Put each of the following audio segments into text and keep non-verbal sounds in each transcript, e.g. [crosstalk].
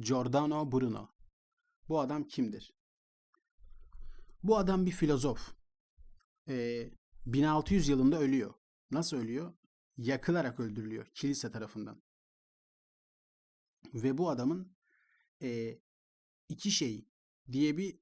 Giordano Bruno. Bu adam kimdir? Bu adam bir filozof. Ee, 1600 yılında ölüyor. Nasıl ölüyor? Yakılarak öldürülüyor kilise tarafından. Ve bu adamın e, iki şey diye bir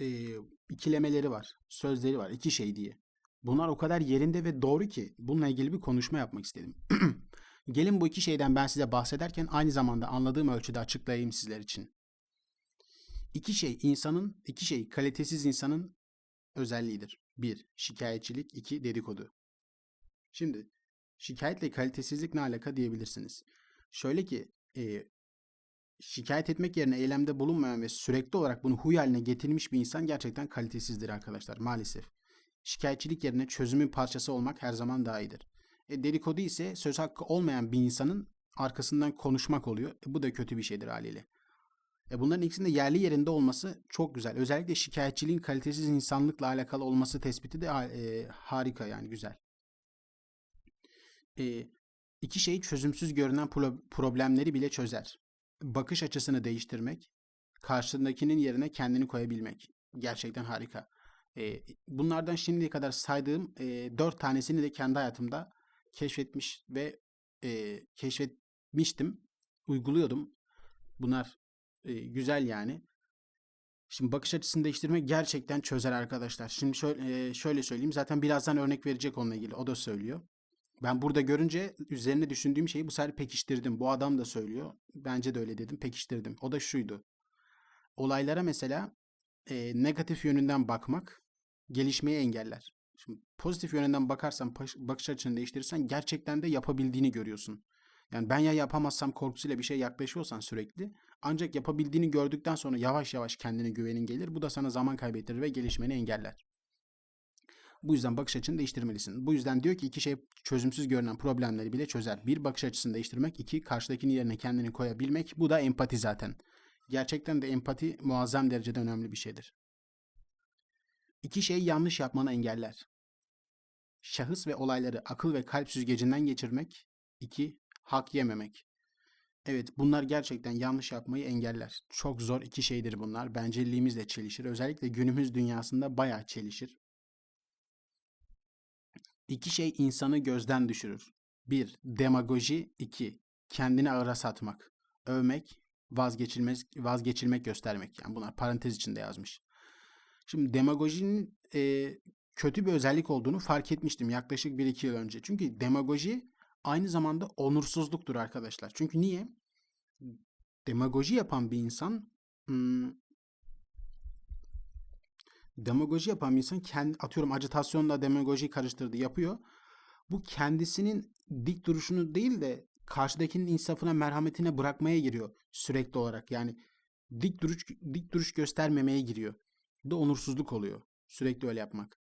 e, ikilemeleri var. Sözleri var. iki şey diye. Bunlar o kadar yerinde ve doğru ki bununla ilgili bir konuşma yapmak istedim. [clears throat] Gelin bu iki şeyden ben size bahsederken aynı zamanda anladığım ölçüde açıklayayım sizler için. İki şey insanın, iki şey kalitesiz insanın özelliğidir. Bir, şikayetçilik. iki dedikodu. Şimdi şikayetle kalitesizlik ne alaka diyebilirsiniz. Şöyle ki e, şikayet etmek yerine eylemde bulunmayan ve sürekli olarak bunu huy haline getirmiş bir insan gerçekten kalitesizdir arkadaşlar maalesef. Şikayetçilik yerine çözümün parçası olmak her zaman daha iyidir. E, dedikodu ise söz hakkı olmayan bir insanın arkasından konuşmak oluyor. E, bu da kötü bir şeydir haliyle. E, bunların ikisinin de yerli yerinde olması çok güzel. Özellikle şikayetçiliğin kalitesiz insanlıkla alakalı olması tespiti de e, harika yani güzel. E, iki şey çözümsüz görünen pro- problemleri bile çözer. Bakış açısını değiştirmek, karşındakinin yerine kendini koyabilmek. Gerçekten harika. E, bunlardan şimdiye kadar saydığım e, dört tanesini de kendi hayatımda keşfetmiş ve e, keşfetmiştim. Uyguluyordum. Bunlar e, güzel yani. Şimdi bakış açısını değiştirmek gerçekten çözer arkadaşlar. Şimdi şöyle, e, şöyle söyleyeyim. Zaten birazdan örnek verecek onunla ilgili. O da söylüyor. Ben burada görünce üzerine düşündüğüm şeyi bu sefer pekiştirdim. Bu adam da söylüyor. Bence de öyle dedim. Pekiştirdim. O da şuydu. Olaylara mesela e, negatif yönünden bakmak gelişmeyi engeller. Şimdi pozitif yönünden bakarsan, bakış açını değiştirirsen gerçekten de yapabildiğini görüyorsun. Yani ben ya yapamazsam korkusuyla bir şey yaklaşıyorsan sürekli ancak yapabildiğini gördükten sonra yavaş yavaş kendine güvenin gelir. Bu da sana zaman kaybettirir ve gelişmeni engeller. Bu yüzden bakış açını değiştirmelisin. Bu yüzden diyor ki iki şey çözümsüz görünen problemleri bile çözer. Bir bakış açısını değiştirmek, iki karşıdakinin yerine kendini koyabilmek. Bu da empati zaten. Gerçekten de empati muazzam derecede önemli bir şeydir. İki şey yanlış yapmanı engeller. Şahıs ve olayları akıl ve kalp süzgecinden geçirmek. iki Hak yememek. Evet bunlar gerçekten yanlış yapmayı engeller. Çok zor iki şeydir bunlar. Bencilliğimizle çelişir. Özellikle günümüz dünyasında bayağı çelişir. İki şey insanı gözden düşürür. Bir, demagoji. iki kendini ağıra satmak. Övmek, vazgeçilmez, vazgeçilmek göstermek. Yani bunlar parantez içinde yazmış. Şimdi demagojinin e, kötü bir özellik olduğunu fark etmiştim yaklaşık 1-2 yıl önce. Çünkü demagoji aynı zamanda onursuzluktur arkadaşlar. Çünkü niye? Demagoji yapan bir insan hmm, demagoji yapan bir insan kendi atıyorum acitasyonla demagoji karıştırdı yapıyor. Bu kendisinin dik duruşunu değil de karşıdakinin insafına merhametine bırakmaya giriyor sürekli olarak. Yani dik duruş dik duruş göstermemeye giriyor. Bu da onursuzluk oluyor. Sürekli öyle yapmak.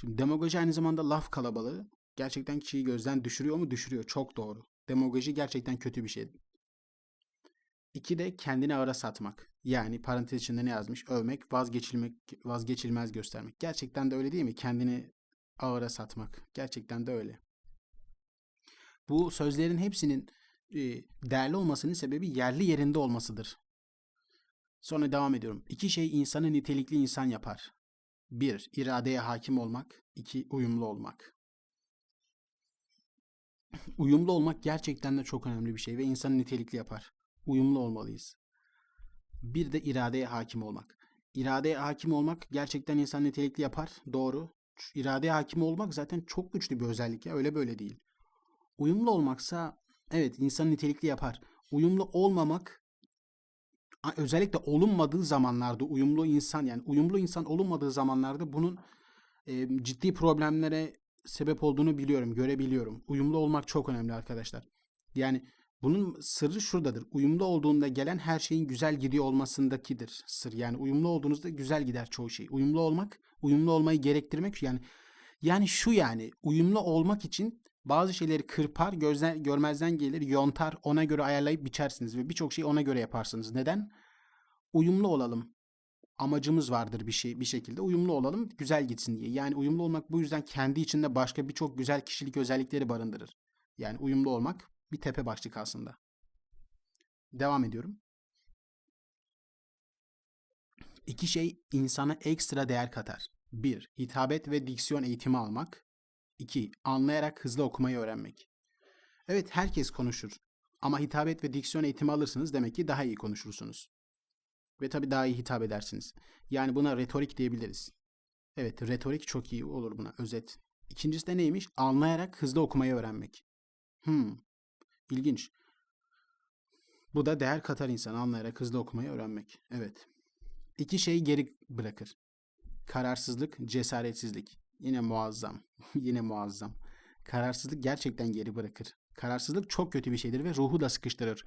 Şimdi demagoji aynı zamanda laf kalabalığı. Gerçekten kişiyi gözden düşürüyor mu? Düşürüyor. Çok doğru. Demagoji gerçekten kötü bir şey. İki de kendini ağıra satmak. Yani parantez içinde ne yazmış? Övmek, vazgeçilmek, vazgeçilmez göstermek. Gerçekten de öyle değil mi? Kendini ağıra satmak. Gerçekten de öyle. Bu sözlerin hepsinin e, değerli olmasının sebebi yerli yerinde olmasıdır. Sonra devam ediyorum. İki şey insanı nitelikli insan yapar. Bir, iradeye hakim olmak. iki uyumlu olmak. [clears throat] Uyumlu olmak gerçekten de çok önemli bir şey ve insanı nitelikli yapar. Uyumlu olmalıyız. Bir de iradeye hakim olmak. İradeye hakim olmak gerçekten insanı nitelikli yapar. Doğru. İradeye hakim olmak zaten çok güçlü bir özellik ya. Öyle böyle değil. Uyumlu olmaksa evet insanı nitelikli yapar. Uyumlu olmamak özellikle olunmadığı zamanlarda uyumlu insan yani uyumlu insan olunmadığı zamanlarda bunun e, ciddi problemlere sebep olduğunu biliyorum, görebiliyorum. Uyumlu olmak çok önemli arkadaşlar. Yani bunun sırrı şuradadır. Uyumlu olduğunda gelen her şeyin güzel gidiyor olmasındakidir sır. Yani uyumlu olduğunuzda güzel gider çoğu şey. Uyumlu olmak, uyumlu olmayı gerektirmek yani yani şu yani uyumlu olmak için bazı şeyleri kırpar, gözden, görmezden gelir, yontar, ona göre ayarlayıp biçersiniz ve birçok şeyi ona göre yaparsınız. Neden? Uyumlu olalım. Amacımız vardır bir şey bir şekilde. Uyumlu olalım, güzel gitsin diye. Yani uyumlu olmak bu yüzden kendi içinde başka birçok güzel kişilik özellikleri barındırır. Yani uyumlu olmak bir tepe başlık aslında. Devam ediyorum. İki şey insana ekstra değer katar. 1. Hitabet ve diksiyon eğitimi almak. 2. Anlayarak hızlı okumayı öğrenmek. Evet herkes konuşur. Ama hitabet ve diksiyon eğitimi alırsınız demek ki daha iyi konuşursunuz. Ve tabii daha iyi hitap edersiniz. Yani buna retorik diyebiliriz. Evet retorik çok iyi olur buna özet. İkincisi de neymiş? Anlayarak hızlı okumayı öğrenmek. Hmm. İlginç. Bu da değer katar insan anlayarak hızlı okumayı öğrenmek. Evet. İki şey geri bırakır. Kararsızlık, cesaretsizlik. Yine muazzam. [laughs] Yine muazzam. Kararsızlık gerçekten geri bırakır. Kararsızlık çok kötü bir şeydir ve ruhu da sıkıştırır.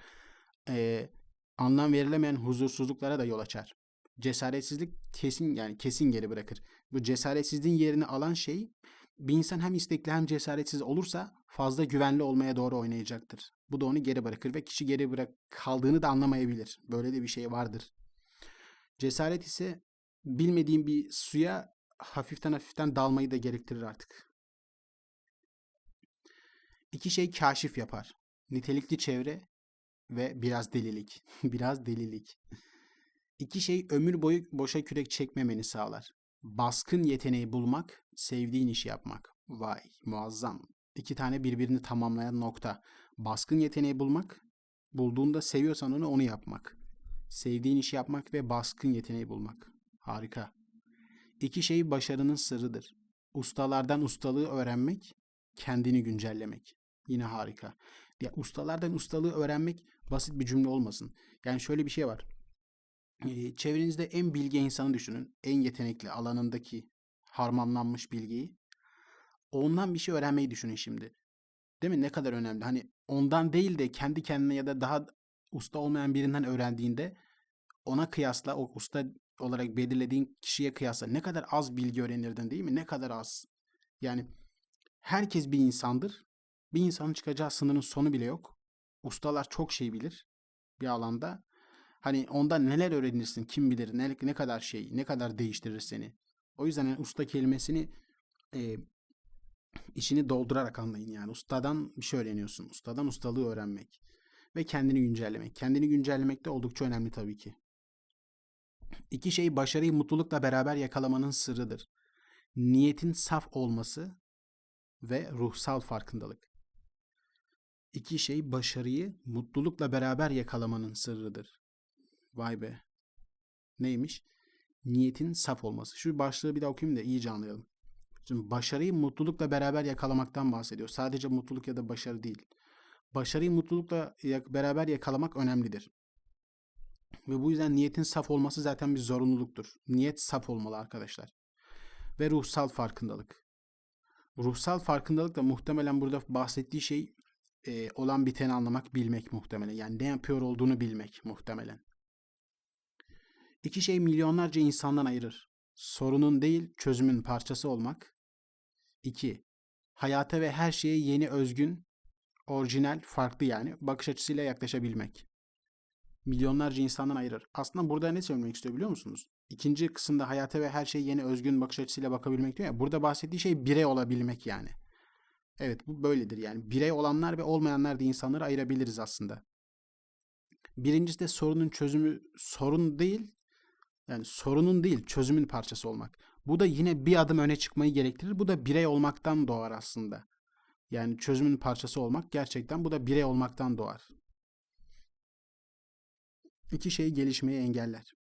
Ee, anlam verilemeyen huzursuzluklara da yol açar. Cesaretsizlik kesin yani kesin geri bırakır. Bu cesaretsizliğin yerini alan şey bir insan hem istekli hem cesaretsiz olursa fazla güvenli olmaya doğru oynayacaktır. Bu da onu geri bırakır ve kişi geri bırak kaldığını da anlamayabilir. Böyle de bir şey vardır. Cesaret ise bilmediğin bir suya hafiften hafiften dalmayı da gerektirir artık. İki şey kaşif yapar. Nitelikli çevre ve biraz delilik. [laughs] biraz delilik. İki şey ömür boyu boşa kürek çekmemeni sağlar. Baskın yeteneği bulmak, sevdiğin işi yapmak. Vay muazzam. İki tane birbirini tamamlayan nokta. Baskın yeteneği bulmak, bulduğunda seviyorsan onu onu yapmak. Sevdiğin işi yapmak ve baskın yeteneği bulmak. Harika. İki şey başarının sırrıdır. Ustalardan ustalığı öğrenmek, kendini güncellemek. Yine harika. Ya ustalardan ustalığı öğrenmek basit bir cümle olmasın. Yani şöyle bir şey var. Çevrenizde en bilge insanı düşünün. En yetenekli alanındaki harmanlanmış bilgiyi. Ondan bir şey öğrenmeyi düşünün şimdi. Değil mi? Ne kadar önemli. Hani ondan değil de kendi kendine ya da daha usta olmayan birinden öğrendiğinde ona kıyasla o usta olarak belirlediğin kişiye kıyasla ne kadar az bilgi öğrenirdin değil mi? Ne kadar az. Yani herkes bir insandır. Bir insanın çıkacağı sınırın sonu bile yok. Ustalar çok şey bilir bir alanda. Hani ondan neler öğrenirsin kim bilir ne, ne kadar şey ne kadar değiştirir seni. O yüzden yani usta kelimesini e, işini doldurarak anlayın yani. Ustadan bir şey öğreniyorsun. Ustadan ustalığı öğrenmek. Ve kendini güncellemek. Kendini güncellemek de oldukça önemli tabii ki. İki şey başarıyı mutlulukla beraber yakalamanın sırrıdır. Niyetin saf olması ve ruhsal farkındalık. İki şey başarıyı mutlulukla beraber yakalamanın sırrıdır. Vay be. Neymiş? Niyetin saf olması. Şu başlığı bir daha okuyayım da iyice anlayalım. Şimdi başarıyı mutlulukla beraber yakalamaktan bahsediyor. Sadece mutluluk ya da başarı değil. Başarıyı mutlulukla beraber yakalamak önemlidir. Ve bu yüzden niyetin saf olması zaten bir zorunluluktur. Niyet saf olmalı arkadaşlar. Ve ruhsal farkındalık. Ruhsal farkındalık da muhtemelen burada bahsettiği şey e, olan biteni anlamak, bilmek muhtemelen. Yani ne yapıyor olduğunu bilmek muhtemelen. İki şey milyonlarca insandan ayırır. Sorunun değil, çözümün parçası olmak. 2. Hayata ve her şeye yeni özgün, orijinal, farklı yani bakış açısıyla yaklaşabilmek. Milyonlarca insandan ayırır. Aslında burada ne söylemek istiyor biliyor musunuz? İkinci kısımda hayata ve her şeye yeni özgün bakış açısıyla bakabilmek diyor ya. Burada bahsettiği şey birey olabilmek yani. Evet bu böyledir yani. Birey olanlar ve olmayanlar diye insanları ayırabiliriz aslında. Birincisi de sorunun çözümü sorun değil yani sorunun değil çözümün parçası olmak. Bu da yine bir adım öne çıkmayı gerektirir. Bu da birey olmaktan doğar aslında. Yani çözümün parçası olmak gerçekten bu da birey olmaktan doğar. İki şey gelişmeyi engeller.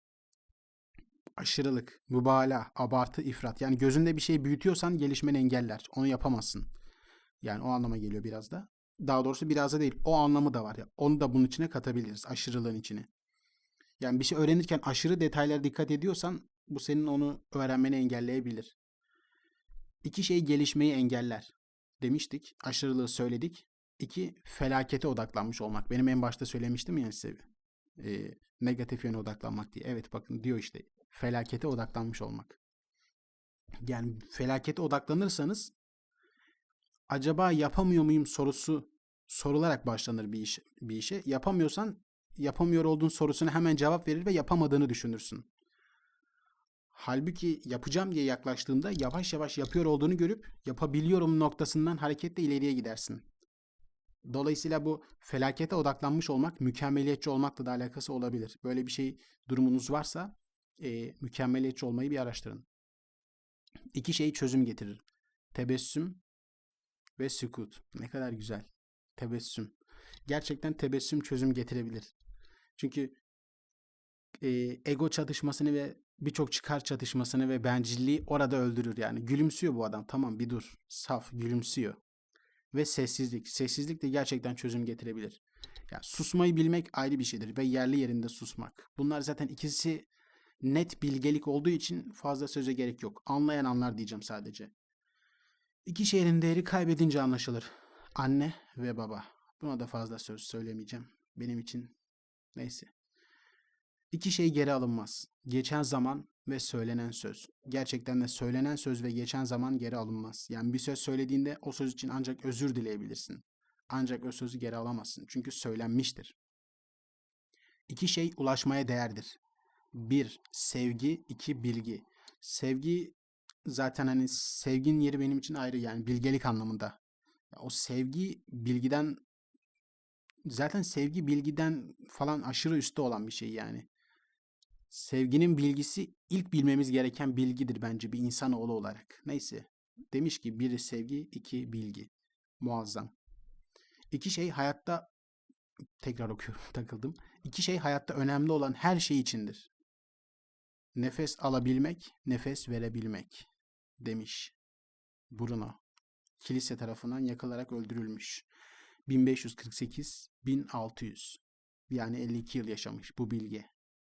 Aşırılık, mübalağa, abartı, ifrat. Yani gözünde bir şey büyütüyorsan gelişmeni engeller. Onu yapamazsın. Yani o anlama geliyor biraz da. Daha doğrusu biraz da değil. O anlamı da var ya. Onu da bunun içine katabiliriz. Aşırılığın içine. Yani bir şey öğrenirken aşırı detaylara dikkat ediyorsan bu senin onu öğrenmeni engelleyebilir. İki şey gelişmeyi engeller demiştik. Aşırılığı söyledik. İki, felakete odaklanmış olmak. Benim en başta söylemiştim ya size. E, negatif yöne odaklanmak diye. Evet bakın diyor işte. Felakete odaklanmış olmak. Yani felakete odaklanırsanız acaba yapamıyor muyum sorusu sorularak başlanır bir iş bir işe. Yapamıyorsan yapamıyor olduğun sorusuna hemen cevap verir ve yapamadığını düşünürsün. Halbuki yapacağım diye yaklaştığında yavaş yavaş yapıyor olduğunu görüp yapabiliyorum noktasından hareketle ileriye gidersin. Dolayısıyla bu felakete odaklanmış olmak mükemmeliyetçi olmakla da alakası olabilir. Böyle bir şey durumunuz varsa e, mükemmeliyetçi olmayı bir araştırın. İki şey çözüm getirir. Tebessüm ve sükut. Ne kadar güzel. Tebessüm. Gerçekten tebessüm çözüm getirebilir. Çünkü e, ego çatışmasını ve birçok çıkar çatışmasını ve bencilliği orada öldürür yani. Gülümsüyor bu adam. Tamam bir dur. Saf gülümsüyor. Ve sessizlik. Sessizlik de gerçekten çözüm getirebilir. Ya susmayı bilmek ayrı bir şeydir ve yerli yerinde susmak. Bunlar zaten ikisi net bilgelik olduğu için fazla söze gerek yok. Anlayan anlar diyeceğim sadece. İki şeyin değeri kaybedince anlaşılır. Anne ve baba. Buna da fazla söz söylemeyeceğim. Benim için neyse. İki şey geri alınmaz. Geçen zaman ve söylenen söz. Gerçekten de söylenen söz ve geçen zaman geri alınmaz. Yani bir söz söylediğinde o söz için ancak özür dileyebilirsin. Ancak o sözü geri alamazsın. Çünkü söylenmiştir. İki şey ulaşmaya değerdir. Bir, sevgi. iki bilgi. Sevgi zaten hani sevginin yeri benim için ayrı yani bilgelik anlamında. O sevgi bilgiden zaten sevgi bilgiden falan aşırı üstte olan bir şey yani. Sevginin bilgisi ilk bilmemiz gereken bilgidir bence bir insanoğlu olarak. Neyse. Demiş ki biri sevgi, iki bilgi. Muazzam. İki şey hayatta tekrar okuyorum [laughs] takıldım. İki şey hayatta önemli olan her şey içindir. Nefes alabilmek, nefes verebilmek demiş Bruno. Kilise tarafından yakılarak öldürülmüş. 1548-1600. Yani 52 yıl yaşamış bu bilge.